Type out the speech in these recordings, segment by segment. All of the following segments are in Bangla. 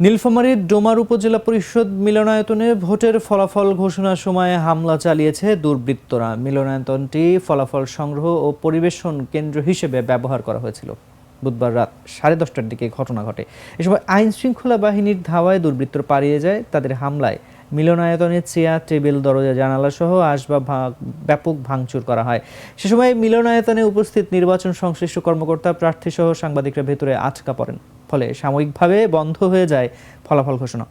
নীলফামারীর ডোমার উপজেলা পরিষদ মিলনায়তনে ভোটের ফলাফল ঘোষণার সময় হামলা চালিয়েছে দুর্বৃত্তরা। মিলনায়তনটি ফলাফল সংগ্রহ ও পরিবেশন কেন্দ্র হিসেবে ব্যবহার করা হয়েছিল। বুধবার রাত সাড়ে দশটার দিকে ঘটনা ঘটে। এ সময় আইন শৃঙ্খলা বাহিনীর ধাওয়ায় দুর্বৃত্তরা পালিয়ে যায়। তাদের হামলায় মিলনায়তনে চেয়ার, টেবিল, দরজা, জানালা সহ আসবাব ব্যাপক ভাঙচুর করা হয়। সে সময় মিলনায়তনে উপস্থিত নির্বাচন সংশ্লিষ্ট কর্মকর্তা প্রার্থী সহ সাংবাদিকরা ভেতরে আটকা পড়েন। ফলে সাময়িকভাবে বন্ধ হয়ে যায় ফলাফল ঘোষণা।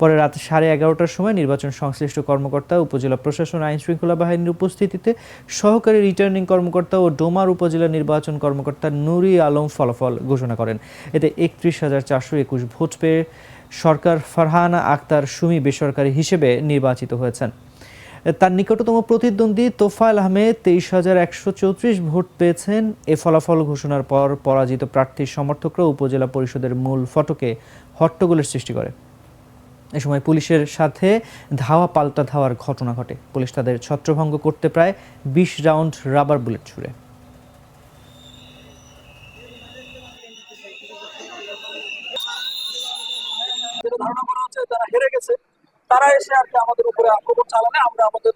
পরে রাত সাড়ে এগারোটার সময় নির্বাচন সংশ্লিষ্ট কর্মকর্তা, উপজেলা প্রশাসন আইন শৃঙ্খলা বাহিনীর উপস্থিতিতে সহকারী রিটার্নিং কর্মকর্তা ও ডোমার উপজেলা নির্বাচন কর্মকর্তা নুরি আলম ফলাফল ঘোষণা করেন। এতে একত্রিশ হাজার চারশো একুশ ভোট পেয়ে সরকার ফারহানা আক্তার সুমি বেসরকারি হিসেবে নির্বাচিত হয়েছেন। তার নিকটতম প্রতিদ্বন্দ্বী তোফায়েল আহমেদ তেইশ হাজার একশো চৌত্রিশ ভোট পেয়েছেন। এ ফলাফল ঘোষণার পর পরাজিত প্রার্থীর সমর্থকরা উপজেলা পরিষদের মূল ফটকে হট্টগোলের সৃষ্টি করে। এ সময় পুলিশের সাথে ধাওয়া পাল্টা ধাওয়ার ঘটনা ঘটে। পুলিশ তাদের ছত্রভঙ্গ করতে প্রায় বিশ রাউন্ড রাবার বুলেট ছুড়ে। ধারণা করা হচ্ছে যারা হেরে গেছে। তারা এসে আর কি আমাদের উপরে আক্রমণ চালালে আমরা আমাদের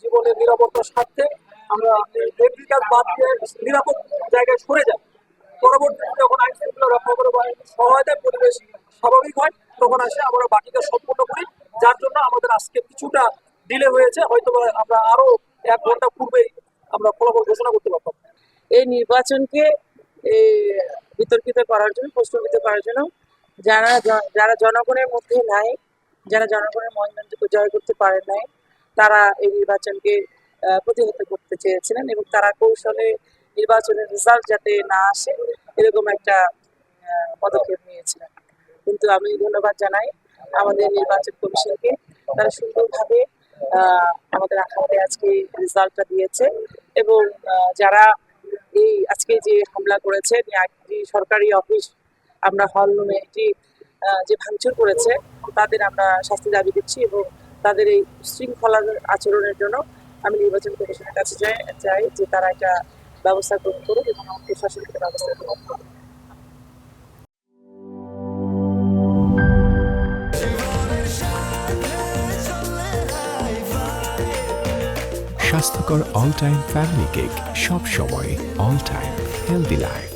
জীবনের নিরাপত্তার স্বার্থে আমরা ডেডলি কাজ বাদ দিয়ে নিরাপদ জায়গায় সরে যাই। পরবর্তীতে যখন আইন শৃঙ্খলা রক্ষা করে সহায়তায় পরিবেশ স্বাভাবিক হয়, তখন আসে আমরা বাকিটা সম্পূর্ণ করি। যার জন্য আমাদের আজকে কিছুটা ডিলে হয়েছে। হয়তো আমরা আরও এক ঘণ্টা পূর্বেই আমরা ফলাফল ঘোষণা করতে পারতাম। এই নির্বাচনকে বিতর্কিত করার জন্য, প্রশ্নবিদ্ধ করার জন্য যারা যারা জনগণের মধ্যে নাই যারা জনগণের মনোনয়নকে জয় করতে পারেন নাই, তারা এই নির্বাচনকে প্রতিহত করতে চেয়েছিলেন এবং তারা কৌশলে নির্বাচনের রেজাল্ট যাতে না আসে, এরকম একটা পদক্ষেপ নিয়েছিলেন। কিন্তু আমি ধন্যবাদ জানাই আমাদের নির্বাচন কমিশনকে। তারা সুন্দরভাবে আমাদের আখাতে আজকে রেজাল্টটা দিয়েছে এবং যারা এই আজকে যে হামলা করেছে সরকারি অফিস আমরা হল রুমে একটি যে ভাঙচুর করেছে, তাদের আমরা শাস্তি দাবি দিচ্ছি এবং তাদের এই শৃঙ্খলার আচরণের জন্য আমি নির্বাচন কমিশনের কাছে চাই চাই যে তারা একটা ব্যবস্থা গ্রহণ করুক এবং প্রশাসনিক ব্যবস্থা গ্রহণ করুক। স্বাস্থ্যকর অল টাইম ফ্যামিলি কেক সব সময় অল টাইম হেলদি লাইফ